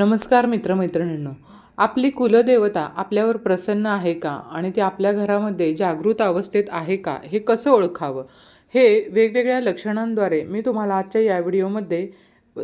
नमस्कार मित्रमैत्रिणींनो. आपली कुलदेवता आपल्यावर प्रसन्न आहे का आणि ती आपल्या घरामध्ये जागृत अवस्थेत आहे का हे कसं ओळखावं? हे वेगवेगळ्या लक्षणांद्वारे मी तुम्हाला आजच्या या व्हिडिओमध्ये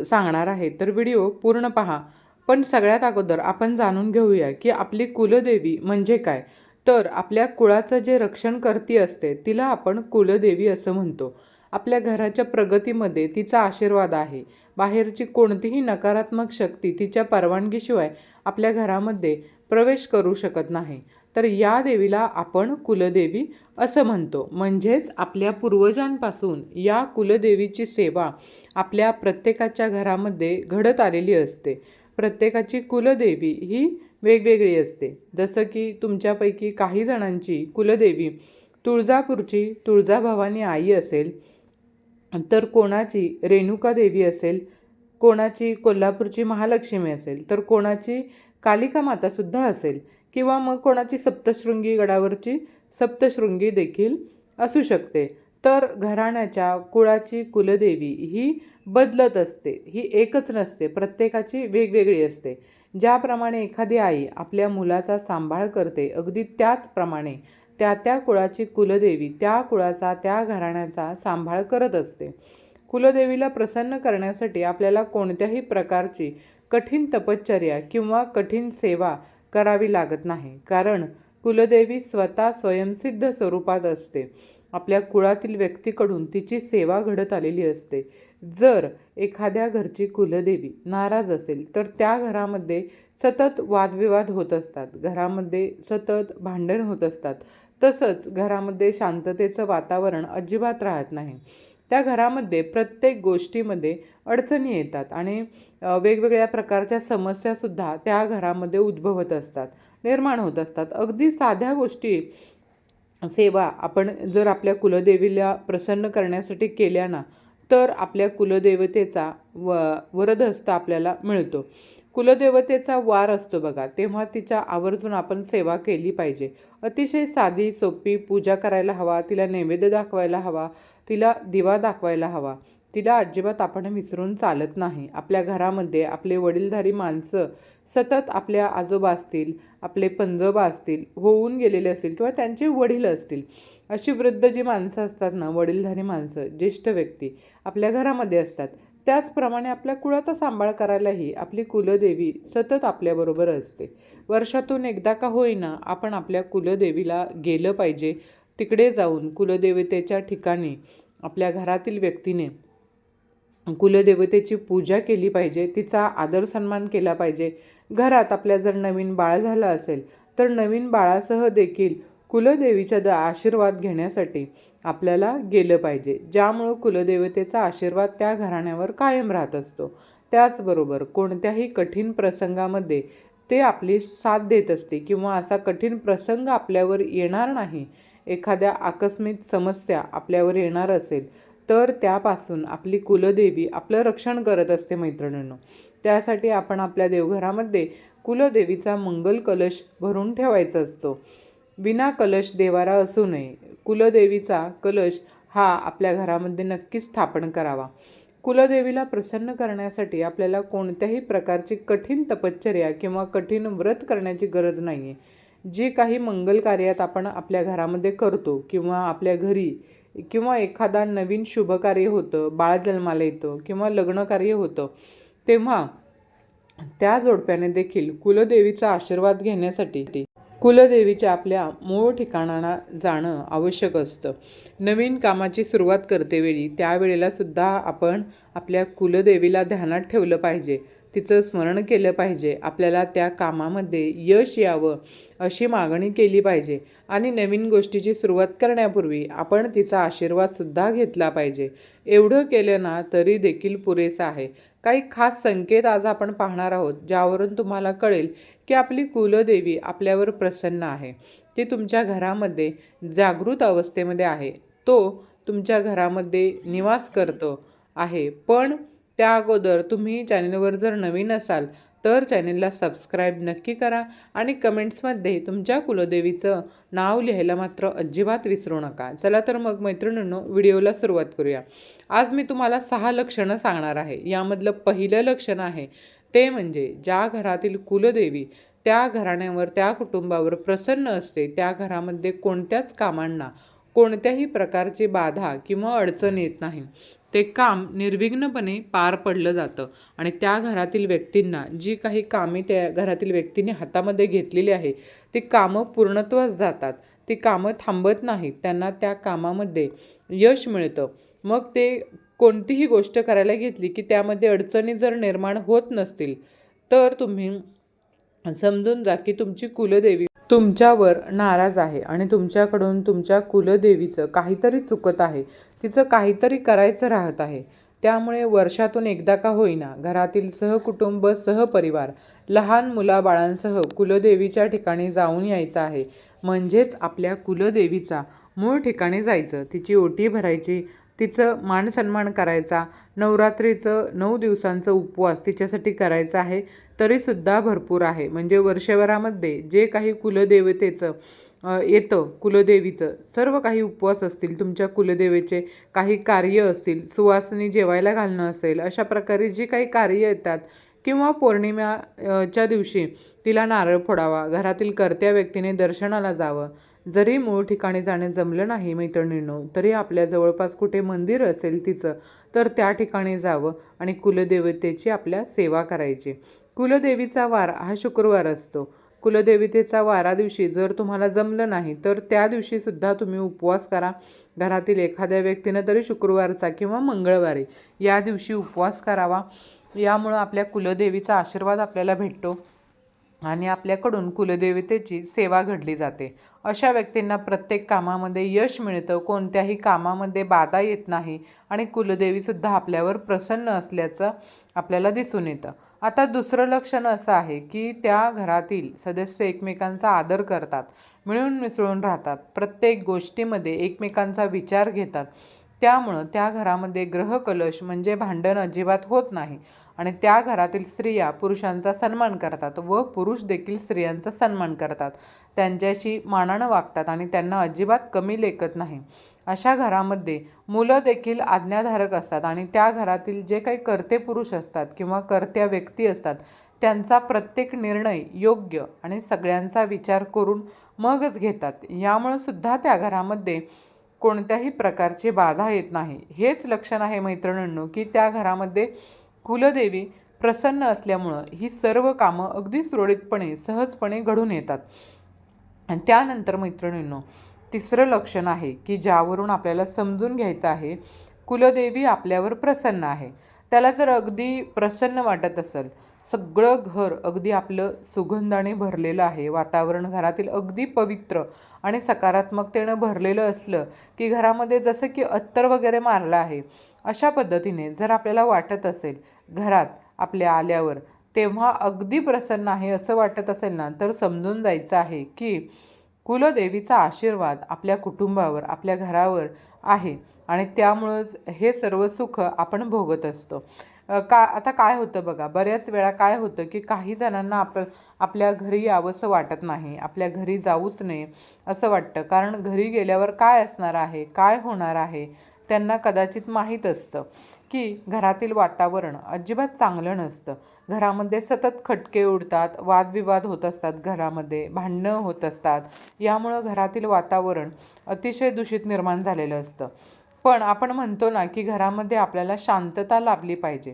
सांगणार आहे. तर व्हिडिओ पूर्ण पहा. पण सगळ्यात अगोदर आपण जाणून घेऊया की आपली कुलदेवी म्हणजे काय? तर आपल्या कुळाचं जे रक्षण करती असते तिला आपण कुलदेवी असं म्हणतो. आपल्या घराच्या प्रगतीमध्ये तिचा आशीर्वाद आहे. बाहेरची कोणतीही नकारात्मक शक्ती तिच्या परवानगीशिवाय आपल्या घरामध्ये प्रवेश करू शकत नाही. तर या देवीला आपण कुलदेवी असं म्हणतो. म्हणजेच आपल्या पूर्वजांपासून या कुलदेवीची सेवा आपल्या प्रत्येकाच्या घरामध्ये घडत आलेली असते. प्रत्येकाची कुलदेवी ही वेगवेगळी असते. जसं की तुमच्यापैकी काही जणांची कुलदेवी तुळजापूरची तुळजाभवानी आई असेल तर कोणाची रेणुका देवी असेल कोणाची कोल्हापूरची महालक्ष्मी असेल तर कोणाची कालिका मातासुद्धा असेल किंवा मग कोणाची सप्तशृंगी गडावरची सप्तशृंगी देखील असू शकते. तर घराण्याच्या कुळाची कुलदेवी ही बदलत असते ही एकच नसते प्रत्येकाची वेगवेगळी असते. ज्याप्रमाणे एखादी आई आपल्या मुलाचा सांभाळ करते अगदी त्याचप्रमाणे त्या त्या कुळाची कुलदेवी त्या कुळाचा त्या घराण्याचा सांभाळ करत असते. कुलदेवीला प्रसन्न करण्यासाठी आपल्याला कोणत्याही प्रकारची कठीण तपश्चर्या किंवा कठीण सेवा करावी लागत नाही. कारण कुलदेवी स्वतः स्वयंसिद्ध स्वरूपात असते. आपल्या कुळातील व्यक्तीकडून तिची सेवा घडत आलेली असते. जर एखाद्या घरची कुलदेवी नाराज असेल तर त्या घरामध्ये सतत वादविवाद होत असतात. घरामध्ये सतत भांडण होत असतात. तसंच घरामध्ये शांततेचं वातावरण अजिबात राहत नाही. त्या घरामध्ये प्रत्येक गोष्टीमध्ये अडचणी येतात आणि वेगवेगळ्या प्रकारच्या समस्यासुद्धा त्या घरामध्ये उद्भवत असतात निर्माण होत असतात. अगदी साध्या गोष्टी सेवा आपण जर आपल्या कुलदेवीला प्रसन्न करण्यासाठी केल्या ना तर आपल्या कुलदेवतेचा व वरदहस्त आपल्याला मिळतो. कुलदेवतेचा वार असतो बघा तेव्हा तिच्या आवर्जून आपण सेवा केली पाहिजे. अतिशय साधी सोपी पूजा करायला हवा तिला नैवेद्य दाखवायला हवा तिला दिवा दाखवायला हवा. तिला अजिबात आपण विसरून चालत नाही. आपल्या घरामध्ये आपले वडीलधारी माणसं सतत आपल्या आजोबा असतील आपले पंजोबा असतील होऊन गेलेले असतील किंवा त्यांचे वडील असतील अशी वृद्ध जी माणसं असतात ना वडीलधारी माणसं ज्येष्ठ व्यक्ती आपल्या घरामध्ये असतात. त्याचप्रमाणे आपल्या कुळाचा सांभाळ करायलाही आपली कुलदेवी सतत आपल्याबरोबर असते. वर्षातून एकदा का होईना आपण आपल्या कुलदेवीला गेलं पाहिजे. तिकडे जाऊन कुलदेवतेच्या ठिकाणी आपल्या घरातील व्यक्तीने कुलदेवतेची पूजा केली पाहिजे तिचा आदर सन्मान केला पाहिजे. घरात आपल्या जर नवीन बाळ झालं असेल तर नवीन बाळासह देखील कुलदेवीचा द आशीर्वाद घेण्यासाठी आपल्याला गेलं पाहिजे. ज्यामुळं कुलदेवतेचा आशीर्वाद त्या घराण्यावर कायम राहत असतो. त्याचबरोबर कोणत्याही कठीण प्रसंगामध्ये ते आपली साथ देत असते किंवा असा कठीण प्रसंग आपल्यावर येणार नाही. एखाद्या आकस्मिक समस्या आपल्यावर येणार असेल तर त्यापासून आपली कुलदेवी आपलं रक्षण करत असते मैत्रिणींनो. त्यासाठी आपण आपल्या देवघरामध्ये कुलदेवीचा मंगल कलश भरून ठेवायचा असतो. विना कलश देवारा असू नये. कुलदेवीचा कलश हा आपल्या घरामध्ये नक्कीच स्थापन करावा. कुलदेवीला प्रसन्न करण्यासाठी आपल्याला कोणत्याही प्रकारची कठीण तपश्चर्या किंवा कठीण व्रत करण्याची गरज नाही आहे जी काही मंगल कार्यात आपण आपल्या घरामध्ये करतो किंवा आपल्या घरी किंवा एखादा नवीन शुभकार्य होतं बाळ जन्माला येतं किंवा लग्नकार्य होतं तेव्हा त्या जोडप्याने देखील कुलदेवीचा आशीर्वाद घेण्यासाठी कुलदेवीच्या आपल्या मूळ ठिकाणाला जाणं आवश्यक असतं. नवीन कामाची सुरुवात करतेवेळी त्यावेळेला सुद्धा आपण आपल्या कुलदेवीला ध्यानात ठेवलं पाहिजे. तिचं स्मरण केलं पाहिजे. आपल्याला त्या कामामध्ये यश यावं अशी मागणी केली पाहिजे. आणि नवीन गोष्टीची सुरुवात करण्यापूर्वी आपण तिचा आशीर्वादसुद्धा घेतला पाहिजे. एवढं केलं ना तरी देखील पुरेसं आहे. काही खास संकेत आज आपण पाहणार आहोत ज्यावरून तुम्हाला कळेल की आपली कुलदेवी आपल्यावर प्रसन्न आहे. ती तुमच्या घरामध्ये जागृत अवस्थेमध्ये आहे. तो तुमच्या घरामध्ये निवास करतो आहे. पण त्या अगोदर तुम्ही चॅनलवर जर नवीन असाल तर चॅनेलला सबस्क्राईब नक्की करा आणि कमेंट्समध्ये तुमच्या कुलदेवीचं नाव लिहायला मात्र अजिबात विसरू नका. चला तर मग मैत्रिणींनो व्हिडिओला सुरुवात करूया. आज मी तुम्हाला सहा लक्षणं सांगणार आहे. यामधलं पहिलं लक्षण आहे ते म्हणजे ज्या घरातील कुलदेवी त्या घराण्यावर त्या कुटुंबावर प्रसन्न असते त्या घरामध्ये कोणत्याच कामांना कोणत्याही प्रकारची बाधा किंवा अडचण येत नाही. ते काम निर्विघ्नपणे पार पडलं जातं. आणि त्या घरातील व्यक्तींना जी काही कामे त्या घरातील व्यक्तीने हातामध्ये घेतलेली आहे ती कामं पूर्णत्वास जातात. ती कामं थांबत नाहीत. त्यांना त्या कामामध्ये यश मिळतं. मग ते कोणतीही गोष्ट करायला घेतली की त्यामध्ये अडचणी जर निर्माण होत नसतील तर तुम्ही समजून जा की तुमची कुलदेवी तुमच्यावर नाराज आहे आणि तुमच्याकडून तुमच्या कुलदेवीचं काहीतरी चुकत आहे. तिचं काहीतरी करायचं राहत आहे. त्यामुळे वर्षातून एकदा का होईना घरातील सहकुटुंब सहपरिवार लहान मुलाबाळांसह कुलदेवीच्या ठिकाणी जाऊन यायचं आहे. म्हणजेच आपल्या कुलदेवीचा मूळ ठिकाणी जायचं. तिची ओटी भरायची तिचं मानसन्मान करायचा नवरात्रीचं नऊ दिवसांचं उपवास तिच्यासाठी करायचा आहे तरीसुद्धा भरपूर आहे. म्हणजे वर्षभरामध्ये जे काही कुलदेवतेचं येतं कुलदेवीचं सर्व काही उपवास असतील तुमच्या कुलदेवीचे काही कार्य असतील सुवासनी जेवायला घालणं असेल अशा प्रकारे जी काही कार्य येतात किंवा पौर्णिमाच्या दिवशी तिला नारळ फोडावा घरातील कर्त्या व्यक्तीने दर्शनाला जावं जरी मूळ ठिकाणी जाणे जमलं नाही मैत्रिणींनो तरी आपल्या जवळपास कुठे मंदिर असेल तिचं तर त्या ठिकाणी जावं आणि कुलदेवतेची आपल्या सेवा करायची. कुलदेवीचा वार हा शुक्रवार असतो. कुलदेवतेचा वारा दिवशी जर तुम्हाला जमलं नाही तर त्या दिवशीसुद्धा तुम्ही उपवास करा. घरातील एखाद्या व्यक्तीनं तरी शुक्रवारचा किंवा मंगळवारी या दिवशी उपवास करावा. यामुळं आपल्या कुलदेवीचा आशीर्वाद आपल्याला भेटतो. आणि आपल्याकडून कुलदेवतेची सेवा घडली जाते. अशा व्यक्तींना प्रत्येक कामामध्ये यश मिळतं कोणत्याही कामामध्ये बाधा येत नाही आणि कुलदेवीसुद्धा आपल्यावर प्रसन्न असल्याचं आपल्याला दिसून येतं. आता दुसरं लक्षण असं आहे की त्या घरातील सदस्य एकमेकांचा आदर करतात मिळून मिसळून राहतात प्रत्येक गोष्टीमध्ये एकमेकांचा विचार घेतात. त्यामुळं त्या घरामध्ये ग्रहकलश म्हणजे भांडण अजिबात होत नाही. आणि त्या घरातील स्त्रिया पुरुषांचा सन्मान करतात व पुरुष देखील स्त्रियांचा सन्मान करतात. त्यांच्याशी मानानं वागतात आणि त्यांना अजिबात कमी लेखत नाही. अशा घरामध्ये मुलं देखील आज्ञाधारक असतात आणि त्या घरातील जे काही कर्ते पुरुष असतात किंवा कर्त्या व्यक्ती असतात त्यांचा प्रत्येक निर्णय योग्य आणि सगळ्यांचा विचार करून मगच घेतात. यामुळं सुद्धा त्या घरामध्ये कोणत्याही प्रकारची बाधा येत नाही. हेच लक्षण आहे मैत्रिणींनो की त्या घरामध्ये कुलदेवी प्रसन्न असल्यामुळं ही सर्व कामं अगदी सुरळीतपणे सहजपणे घडून येतात. आणि त्यानंतर मैत्रिणींनो तिसरं लक्षण आहे की ज्यावरून आपल्याला समजून घ्यायचं आहे कुलदेवी आपल्यावर प्रसन्न आहे. त्याला जर अगदी प्रसन्न वाटत असेल सगळं घर अगदी आपलं सुगंधाने भरलेलं आहे. वातावरण घरातील अगदी पवित्र आणि सकारात्मकतेनं भरलेलं असलं की घरामध्ये जसं की अत्तर वगैरे मारलं आहे अशा पद्धतीने जर आपल्याला वाटत असेल घरात आपल्या आल्यावर तेव्हा अगदी प्रसन्न आहे असं वाटत असेल ना तर समजून जायचं आहे की कुलदेवीचा आशीर्वाद आपल्या कुटुंबावर आपल्या घरावर आहे आणि त्यामुळंच हे सर्व सुख आपण भोगत असतो. का आता काय होतं बघा बऱ्याच वेळा काय होतं की काही जणांना आप आपल्या घरी यावंसं वाटत नाही आपल्या घरी जाऊच नये असं वाटतं. कारण घरी गेल्यावर काय असणार आहे काय होणार आहे? त्यांना कदाचित माहीत असतं की घरातील वातावरण अजिबात चांगलं नसतं. घरामध्ये सतत खटके उडतात वादविवाद होत असतात घरामध्ये भांडणं होत असतात. यामुळं घरातील वातावरण अतिशय दूषित निर्माण झालेलं असतं. पण आपण म्हणतो ना की घरामध्ये आपल्याला शांतता लाभली पाहिजे.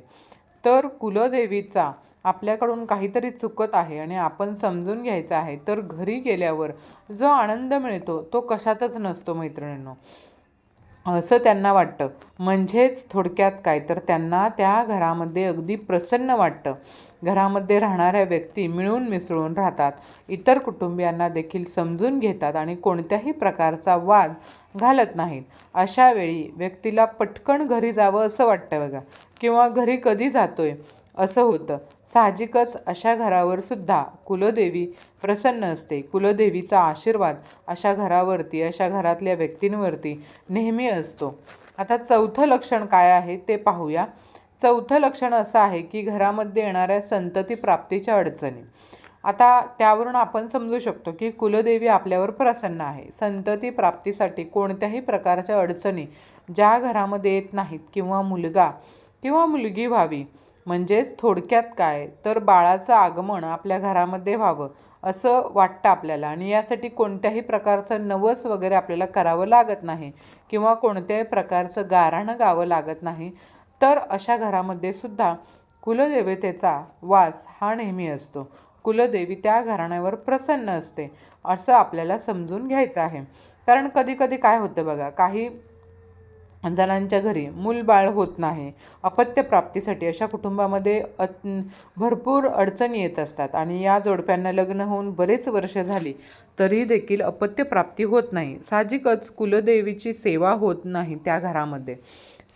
तर कुलदेवीचा आपल्याकडून काहीतरी चुकत आहे आणि आपण समजून घ्यायचं आहे तर घरी गेल्यावर जो आनंद मिळतो तो कशातच नसतो मैत्रिणींनो. असं त्यांना वाटतं. म्हणजेच थोडक्यात काय? तर त्यांना त्या घरामध्ये अगदी प्रसन्न वाटतं. घरामध्ये राहणाऱ्या व्यक्ती मिळून मिसळून राहतात. इतर कुटुंबियांना देखील समजून घेतात आणि कोणत्याही प्रकारचा वाद घालत नाहीत. अशा वेळी व्यक्तीला पटकन घरी जावं असं वाटतं बघा. किंवा घरी कधी जातोय असं होतं. साहजिकच अशा घरावर सुद्धा कुलदेवी प्रसन्न असते. कुलदेवीचा आशीर्वाद अशा घरावरती अशा घरातल्या व्यक्तींवरती नेहमी असतो. आता चौथं लक्षण काय आहे ते पाहूया. चौथं लक्षण असं आहे की घरामध्ये येणाऱ्या संतती प्राप्तीच्या अडचणी. आता त्यावरून आपण समजू शकतो की कुलदेवी आपल्यावर प्रसन्न आहे. संतती प्राप्तीसाठी कोणत्याही प्रकारच्या अडचणी ज्या घरामध्ये येत नाहीत किंवा मुलगा किंवा मुलगी व्हावी म्हणजेच थोडक्यात काय? तर बाळाचं आगमन आपल्या घरामध्ये व्हावं असं वाटतं आपल्याला. आणि यासाठी कोणत्याही प्रकारचं नवस वगैरे आपल्याला करावं लागत नाही किंवा कोणत्याही प्रकारचं गाराणं गावं लागत नाही. तर अशा घरामध्ये सुद्धा कुलदेवतेचा वास हा नेहमी असतो. कुलदेवी त्या घराण्यावर प्रसन्न असते असं आपल्याला समजून घ्यायचं आहे. कारण कधी कधी काय होतं बघा काही जणांच्या घरी मूलबाळ होत नाही अपत्यप्राप्तीसाठी अशा कुटुंबामध्ये अ भरपूर अडचणी येत असतात. आणि या जोडप्यांना लग्न होऊन बरेच वर्ष झाली तरी देखील अपत्यप्राप्ती होत नाही. साहजिकच कुलदेवीची सेवा होत नाही त्या घरामध्ये.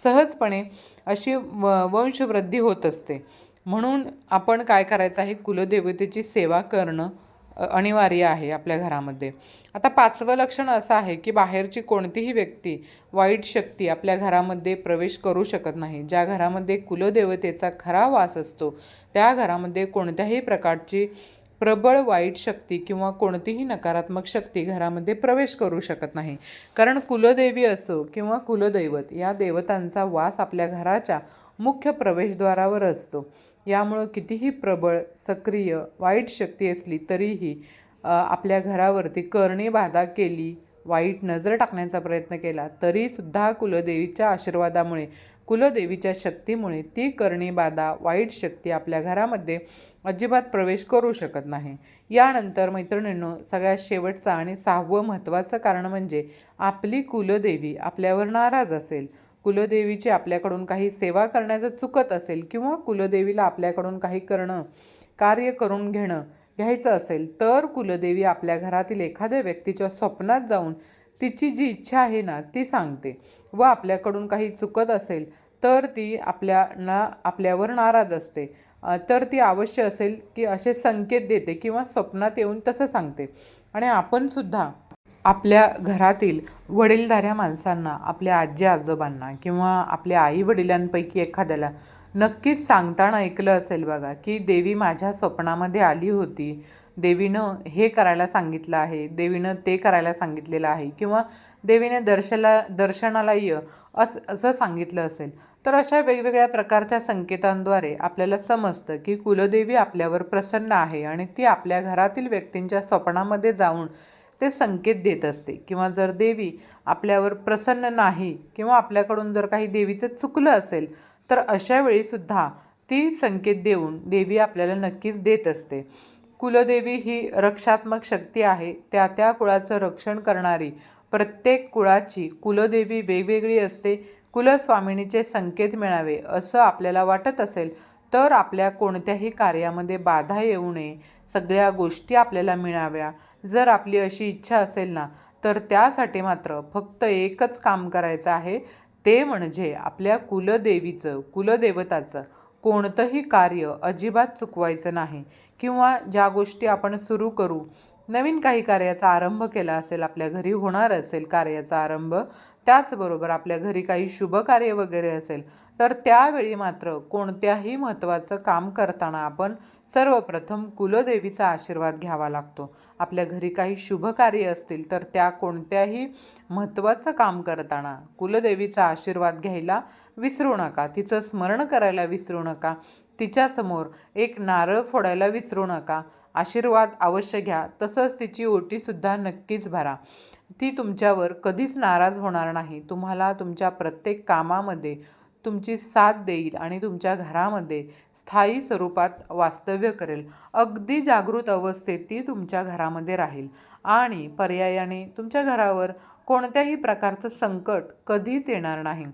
सहजपणे अशी व वंशवृद्धी होत असते. म्हणून आपण काय करायचं आहे? कुलदेवतेची सेवा करणं अनिवार्य आहे आपल्या घरामध्ये. आता पाचवं लक्षण असं आहे की बाहेरची कोणतीही व्यक्ती वाईट शक्ती आपल्या घरामध्ये प्रवेश करू शकत नाही. ज्या घरामध्ये कुलदेवतेचा खरा वास असतो त्या घरामध्ये कोणत्याही प्रकारची प्रबळ वाईट शक्ती किंवा कोणतीही नकारात्मक शक्ती घरामध्ये प्रवेश करू शकत नाही. कारण कुलदेवी असो किंवा कुलदैवत या देवतांचा वास आपल्या घराच्या मुख्य प्रवेशद्वारावर असतो. यामुळं कितीही प्रबळ सक्रिय वाईट शक्ती असली तरीही आपल्या घरावरती करणी बाधा केली वाईट नजर टाकण्याचा प्रयत्न केला तरीसुद्धा कुलदेवीच्या आशीर्वादामुळे कुलदेवीच्या शक्तीमुळे ती करणी बाधा वाईट शक्ती आपल्या घरामध्ये अजिबात प्रवेश करू शकत नाही. यानंतर मैत्रिणींनो सगळ्यात शेवटचं आणि सहावं महत्त्वाचं कारण म्हणजे आपली कुलदेवी आपल्यावर नाराज असेल. कुलदेवीची आपल्याकडून काही सेवा करण्याचं चुकत असेल किंवा कुलदेवीला आपल्याकडून काही करणं कार्य करून घेणं घ्यायचं असेल तर कुलदेवी आपल्या घरातील एखाद्या व्यक्तीच्या स्वप्नात जाऊन तिची जी इच्छा आहे ना ती सांगते. व आपल्याकडून काही चुकत असेल तर ती आपल्या ना आपल्यावर नाराज असते. तर ती अवश्य असेल की असे संकेत देते किंवा स्वप्नात येऊन तसं सांगते. आणि आपणसुद्धा आपल्या घरातील वडीलधाऱ्या माणसांना आपल्या आजी आजोबांना किंवा आपल्या आई वडिलांपैकी एखाद्याला नक्कीच सांगताना ऐकलं असेल बघा की देवी माझ्या स्वप्नामध्ये आली होती. देवीनं हे करायला सांगितलं आहे देवीनं ते करायला सांगितलेलं आहे किंवा देवीने दर्शला दर्शनाला य असं असं सांगितलं असेल. तर अशा वेगवेगळ्या प्रकारच्या संकेतांद्वारे आपल्याला समजतं की कुलदेवी आपल्यावर प्रसन्न आहे आणि ती आपल्या घरातील व्यक्तींच्या स्वप्नामध्ये जाऊन ते संकेत देत असते. किंवा जर देवी आपल्यावर प्रसन्न नाही किंवा आपल्याकडून जर काही देवीचं चुकलं असेल तर अशा वेळीसुद्धा ती संकेत देऊन देवी आपल्याला नक्कीच देत असते. कुलदेवी ही रक्षात्मक शक्ती आहे. त्या त्या कुळाचं रक्षण करणारी प्रत्येक कुळाची कुलदेवी वेगवेगळी असते. कुलस्वामिनीचे संकेत मिळावे असं आपल्याला वाटत असेल तर आपल्या कोणत्याही कार्यामध्ये बाधा येऊ नये. सगळ्या गोष्टी आपल्याला मिळाव्या. जर आपली अशी इच्छा असेल ना तर त्यासाठी मात्र फक्त एकच काम करायचं आहे. ते म्हणजे आपल्या कुलदेवीचं कुलदेवताचं कोणतंही कार्य अजिबात चुकवायचं नाही. किंवा ज्या गोष्टी आपण सुरू करू नवीन काही कार्याचा आरंभ केला असेल आपल्या घरी होणार असेल कार्याचा आरंभ त्याचबरोबर आपल्या घरी काही शुभ कार्य वगैरे असेल तर त्यावेळी मात्र कोणत्याही महत्त्वाचं काम करताना आपण सर्वप्रथम कुलदेवीचा आशीर्वाद घ्यावा लागतो. आपल्या घरी काही शुभ कार्य असतील तर त्या कोणत्याही महत्त्वाचं काम करताना कुलदेवीचा आशीर्वाद घ्यायला विसरू नका. तिचं स्मरण करायला विसरू नका. तिच्यासमोर एक नारळ फोडायला विसरू नका. आशीर्वाद अवश्य घ्या. तसंच तिची ओटीसुद्धा नक्कीच भरा. ती तुमच्यावर कधीच नाराज होणार नाही. तुम्हाला तुमच्या प्रत्येक कामामध्ये तुमची साथ देईल आणि तुमच्या घरामध्ये स्थायी स्वरूपात वास्तव्य करेल. अगदी जागृत अवस्थेत ती तुमच्या घरामध्ये राहील. आणि पर्यायाने तुमच्या घरावर कोणत्याही प्रकारचं संकट कधीच येणार नाही.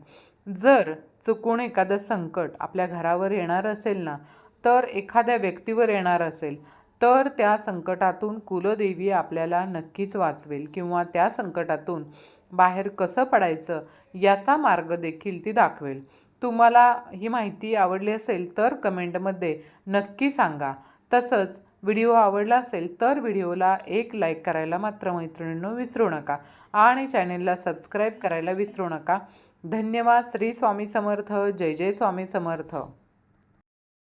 जर चुकून एखादं संकट आपल्या घरावर येणार असेल ना तर एखाद्या व्यक्तीवर येणार असेल. तर त्या संकटातून कुलदेवी आपल्याला नक्कीच वाचवेल किंवा त्या संकटातून बाहेर कसं पडायचं याचा मार्ग देखील ती दाखवेल. तुम्हाला ही माहिती आवडली असेल तर कमेंटमध्ये नक्की सांगा. तसंच व्हिडिओ आवडला असेल तर व्हिडिओला एक लाईक करायला मात्र मैत्रिणींनो विसरू नका आणि चॅनेलला सबस्क्राईब करायला विसरू नका. धन्यवाद. श्री स्वामी समर्थ. जय जय स्वामी समर्थ.